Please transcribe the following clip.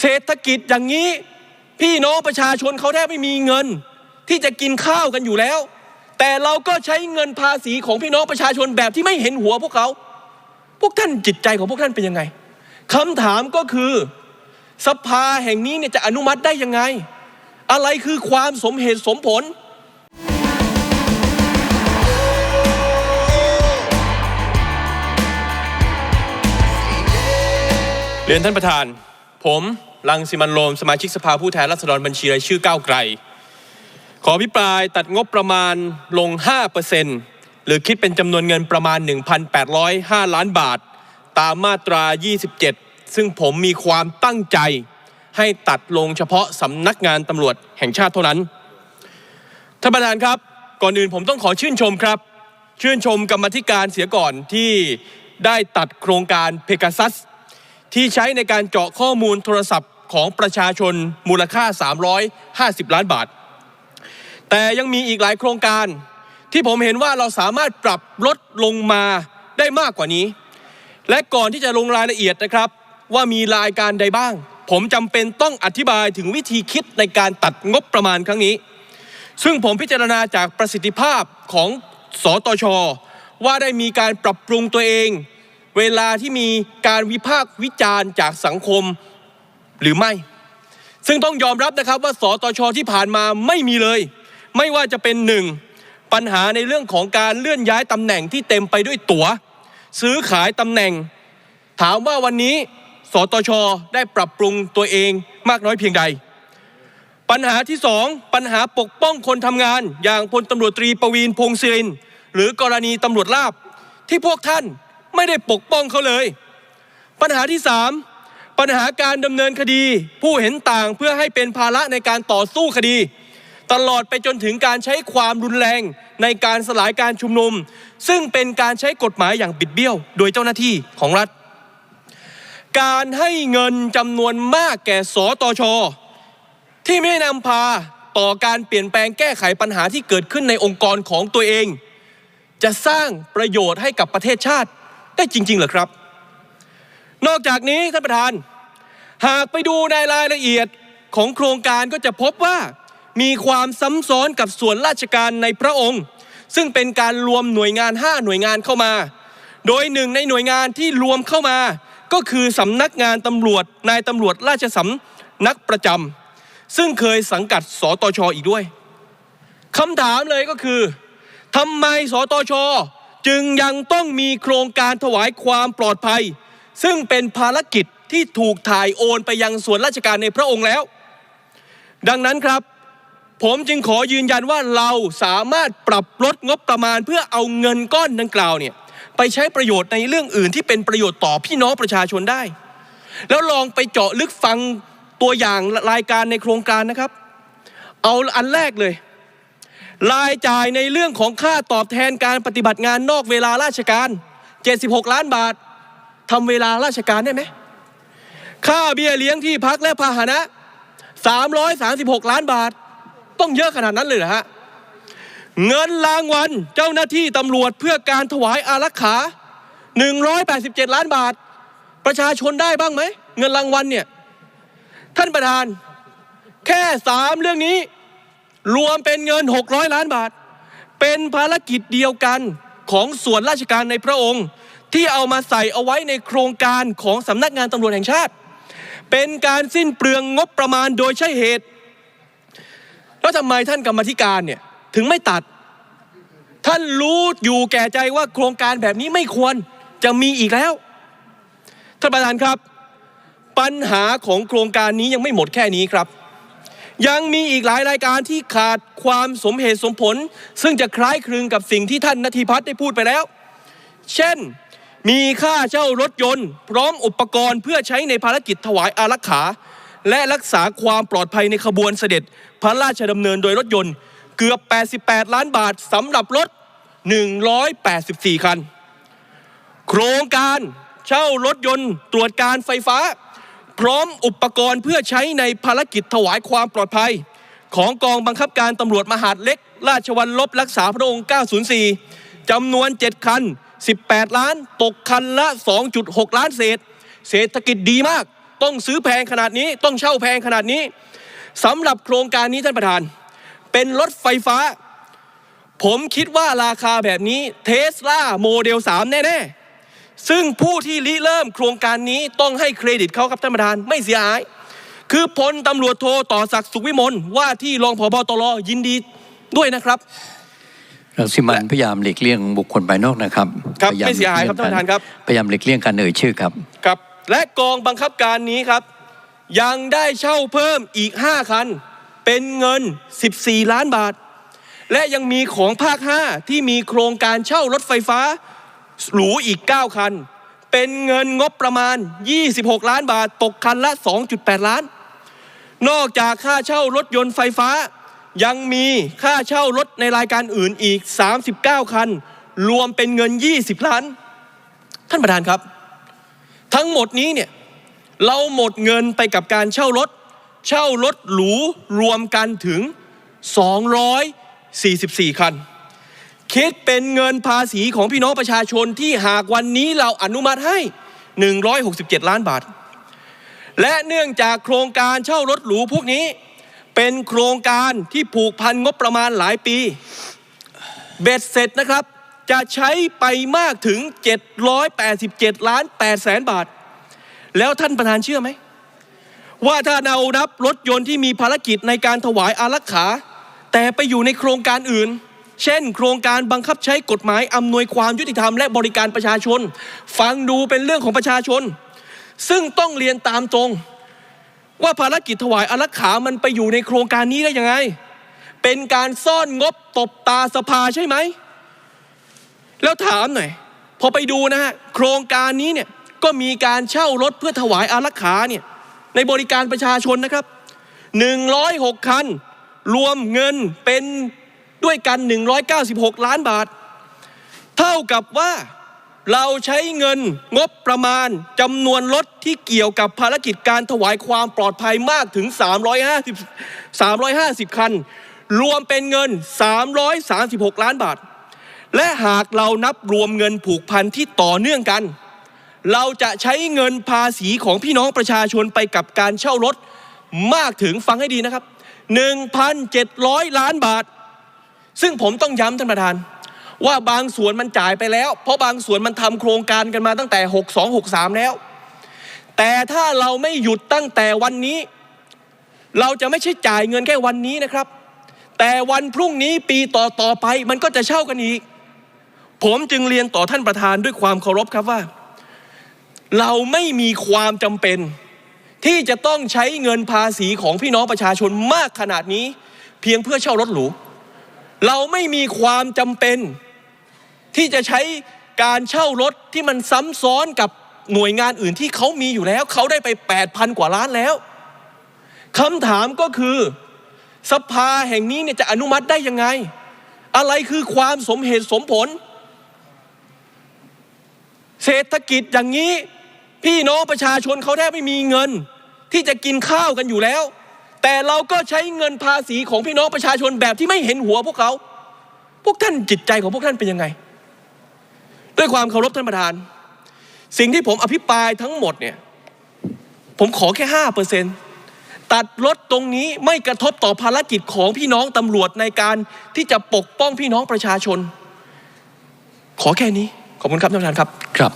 เศรษฐกิจอย่างนี้ พี่น้องประชาชนเขาแทบไม่มีเงิน ที่จะกินข้าวกันอยู่แล้ว แต่เราก็ใช้เงินภาษีของพี่น้องประชาชนแบบที่ไม่เห็นหัวพวกเขา พวกท่านจิตใจของพวกท่านเป็นยังไงคำถามก็คือสภาแห่งนี้เนี่ยจะอนุมัติได้ยังไง อะไรคือความสมเหตุสมผลเรียนท่านประธาน ผม รังสิมันโรมสมาชิกสภาผู้แทนราษฎรบัญชีรายชื่อก้าวไกล ขอพิปรายตัดงบประมาณลง 5%หรือคิดเป็นจำนวนเงินประมาณ 1,805 ล้านบาท ตามมาตรา 27 ซึ่งผมมีความตั้งใจให้ตัดลงเฉพาะสำนักงานตำรวจแห่งชาติเท่านั้น ท่านประธานครับ ก่อนอื่นผมต้องขอชื่นชมครับ ชื่นชมกรรมธิการเสียก่อนที่ได้ตัดโครงการเพก a ซัส ที่ใช้ในการเจาะข้อมูลโทรศัพท์ของประชาชนมูลค่า 350 ล้านบาท แต่ยังมีอีกหลายโครงการที่ผมเห็นว่าเราสามารถปรับลดลงมาได้มากกว่านี้ และก่อนที่จะลงรายละเอียดนะครับ ว่ามีรายการใดบ้าง ผมจำเป็นต้องอธิบายถึงวิธีคิดในการตัดงบประมาณครั้งนี้ ซึ่งผมพิจารณาจากประสิทธิภาพของสอตช ว่าได้มีการปรับปรุงตัวเอง เวลาที่มีการวิพากษ์วิจารณ์จากสังคมหรือไม่ ซึ่งต้องยอมรับนะครับว่าสตชที่ผ่านมาไม่มีเลย ไม่ว่าจะเป็นหนึ่งปัญหาในเรื่องของการเลื่อนย้ายตำแหน่งที่เต็มไปด้วยตัว๋ว ซื้อขายตำแหน่ง ถามว่าวันนี้สตชได้ปรับปรุงตัวเองมากน้อยเพียงใด ปัญหาที่สองปัญหาปกป้องคนทำงาน อย่างพลตำรวจตรีประวีนพงศิริน หรือกรณีตำรวจลาบที่พวกท่าน ไม่ได้ปกป้องเขาเลย ปัญหาที่สามปัญหาการดำเนินคดี ผู้เห็นต่างเพื่อให้เป็นภาระในการต่อสู้คดี ตลอดไปจนถึงการใช้ความรุนแรงในการสลายการชุมนุม ซึ่งเป็นการใช้กฎหมายอย่างบิดเบี้ยว โดยเจ้าหน้าที่ของรัฐ การให้เงินจำนวนมากแก่สตชที่ไม่นำพาต่อการเปลี่ยนแปลงแก้ไขปัญหาที่เกิดขึ้นในองค์กรของตัวเอง จะสร้างประโยชน์ให้กับประเทศชาติ ได้จริงๆเหรอครับ นอกจากนี้ท่านประธาน หากไปดูในรายละเอียดของโครงการก็จะพบว่ามีความซ้ำซ้อนกับส่วนราชการในพระองค์ ซึ่งเป็นการรวมหน่วยงาน 5 หน่วยงานเข้ามา โดยหนึ่งในหน่วยงานที่รวมเข้ามา ก็คือสำนักงานตำรวจนายตำรวจราชสำนักประจำซึ่งเคยสังกัดสตชอีกด้วยคำถามเลยก็คือทำไมสตช จึงยังต้องมีโครงการถวายความปลอดภัย ซึ่งเป็นภารกิจที่ถูกถ่ายโอนไปยังส่วนราชการในพระองค์แล้ว ดังนั้นครับ ผมจึงขอยืนยันว่าเราสามารถปรับลดงบประมาณเพื่อเอาเงินก้อนดังกล่าวเนี่ยไปใช้ประโยชน์ในเรื่องอื่นที่เป็นประโยชน์ต่อพี่น้องประชาชนได้ แล้วลองไปเจาะลึกฟังตัวอย่างรายการในโครงการนะครับ เอาอันแรกเลย รายจ่ายในเรื่องของค่าตอบแทนการปฏิบัติงานนอกเวลาราชการ 76 ล้านบาททำเวลาราชการได้ไหมค่าเบี้ยเลี้ยงที่พักและพาหนะ 336 ล้านบาท ต้องเยอะขนาดนั้นเลยเหรอฮะ เงินรางวัลเจ้าหน้าที่ตำรวจเพื่อการถวายอารักขา 187 ล้านบาท ประชาชนได้บ้างไหม เงินรางวัลเนี่ย ท่านประธาน แค่สามเรื่องนี้ รวมเป็นเงิน 600 ล้านบาท เป็นภารกิจเดียวกันของส่วนราชการในพระองค์ ที่เอามาใส่เอาไว้ในโครงการของสำนักงานตำรวจแห่งชาติ เป็นการสิ้นเปลืองงบประมาณโดยใช่เหตุ แล้วทำไมท่านกรรมธิการเนี่ยถึงไม่ตัด ท่านรู้อยู่แก่ใจว่าโครงการแบบนี้ไม่ควรจะมีอีกแล้ว ท่านประธานครับ ปัญหาของโครงการนี้ยังไม่หมดแค่นี้ครับ ยังมีอีกหลายรายการที่ขาดความสมเหตุสมผล ซึ่งจะคล้ายคลึงกับสิ่งที่ท่านนทีพัฒน์ได้พูดไปแล้ว เช่น มีค่าเช่ารถยนต์ พร้อมอุปกรณ์เพื่อใช้ในภารกิจถวายอารักขา และรักษาความปลอดภัยในขบวนเสด็จพระราชดำเนินโดยรถยนต์ เกือบ 88 ล้านบาทสำหรับรถ 184 คัน โครงการเช่ารถยนต์ตรวจการไฟฟ้า พร้อมอุปกรณ์เพื่อใช้ในภารกิจถวายความปลอดภัย ของกองบังคับการตำรวจมหาดเล็ก ราชวัลลบรักษาพระองค์ 904 จำนวน 7 คัน 18 ล้าน ตกคันละ 2.6 ล้านเศษ เศรษฐกิจดีมาก ต้องซื้อแพงขนาดนี้ ต้องเช่าแพงขนาดนี้สำหรับโครงการนี้ท่านประธาน เป็นรถไฟฟ้า ผมคิดว่าราคาแบบนี้เทสลาโมเดล 3 แน่ ๆ ซึ่งผู้ที่ริเริ่มโครงการนี้ต้องให้เครดิตเขาครับท่านประธานไม่เสียหาย คือพลตำรวจโทต่อศักดิ์สุขวิมลว่าที่รองผบตรยินดีด้วยนะครับรังสิมันพยายามหลีกเลี่ยงบุคคลภายนอกนะครับครับพยไม่เสียหายครับท่านประธานครับพยายามหลีกเลี่ยงการเอ่ยชื่อครับครับและกองบังคับการนี้ครับ ยังได้เช่าเพิ่มอีก 5 คัน เป็นเงิน 14 ล้านบาท และยังมีของภาค 5 ที่มีโครงการเช่ารถไฟฟ้า หรูอีก 9 คัน เป็นเงินงบประมาณ 26 ล้านบาท ตกคันละ 2.8 ล้าน นอกจากค่าเช่ารถยนต์ไฟฟ้า ยังมีค่าเช่ารถในรายการอื่นอีก 39 คัน รวมเป็นเงิน 20 ล้าน ท่านประธานครับ ทั้งหมดนี้เนี่ยเราหมดเงินไปกับการเช่ารถ เช่ารถหรูรวมกันถึง 244 คัน คิดเป็นเงินภาษีของพี่น้องประชาชนที่หากวันนี้เราอนุมัติให้ 167 ล้านบาท และเนื่องจากโครงการเช่ารถหรูพวกนี้ เป็นโครงการที่ผูกพันงบประมาณหลายปี เบ็ดเสร็จนะครับ จะใช้ไปมากถึง 787 ล้าน8แสนบาท แล้วท่านประธานเชื่อไหม ว่าถ้าเรานับรถยนต์ที่มีภารกิจในการถวายอารักขา แต่ไปอยู่ในโครงการอื่น เช่น โครงการบังคับใช้กฎหมายอำนวยความยุติธรรมและบริการประชาชน ฟังดูเป็นเรื่องของประชาชน ซึ่งต้องเรียนตามตรง ว่าภารกิจถวายอารักขามันไปอยู่ในโครงการนี้ได้ยังไง เป็นการซ่อนงบตบตาสภาใช่ไหม แล้วถามหน่อย พอไปดูนะฮะโครงการนี้เนี่ยก็มีการเช่ารถเพื่อถวายอารักขาเนี่ยในบริการประชาชนนะครับ 106 คัน รวมเงินเป็น ด้วยกัน 196 ล้านบาท เท่ากับว่าเราใช้เงินงบประมาณจำนวนรถที่เกี่ยวกับภารกิจการถวายความปลอดภัยมากถึง 350 350 คัน รวมเป็นเงิน 336 ล้านบาท และหากเรานับรวมเงินผูกพันที่ต่อเนื่องกัน เราจะใช้เงินภาษีของพี่น้องประชาชนไปกับการเช่ารถมากถึงฟังให้ดีนะครับ 1,700 ล้านบาท ซึ่งผมต้องย้ำท่านประธาน ว่าบางส่วนมันจ่ายไปแล้ว เพราะบางส่วนมันทำโครงการกันมาตั้งแต่ 62 63 แล้ว แต่ถ้าเราไม่หยุดตั้งแต่วันนี้ เราจะไม่ใช่จ่ายเงินแค่วันนี้นะครับ แต่วันพรุ่งนี้ปีต่อต่อไปมันก็จะเช่ากันอีก ผมจึงเรียนต่อท่านประธานด้วยความเคารพครับว่า เราไม่มีความจำเป็นที่จะต้องใช้เงินภาษีของพี่น้องประชาชนมากขนาดนี้ เพียงเพื่อเช่ารถหรู เราไม่มีความจำเป็น ที่จะใช้การเช่ารถที่มันซ้ำซ้อนกับหน่วยงานอื่นที่เขามีอยู่แล้ว เขาได้ไป 8,000 กว่าล้านแล้วคำถามก็คือ สภาแห่งนี้เนี่ยจะอนุมัติได้ยังไง อะไรคือความสมเหตุสมผล เศรษฐกิจอย่างนี้ พี่น้องประชาชนเขาแทบไม่มีเงิน ที่จะกินข้าวกันอยู่แล้ว แต่เราก็ใช้เงินภาษีของพี่น้องประชาชนแบบที่ไม่เห็นหัวพวกเขา พวกท่านจิตใจของพวกท่านเป็นยังไง ด้วยความเคารพท่านประธาน สิ่งที่ผมอภิปรายทั้งหมดเนี่ย ผมขอแค่ห้าเปอร์เซ็นต์ตัดลดตรงนี้ไม่กระทบต่อภารกิจของพี่น้องตำรวจในการที่จะปกป้องพี่น้องประชาชน ขอแค่นี้ ขอบคุณครับท่านประธานครับ ครับ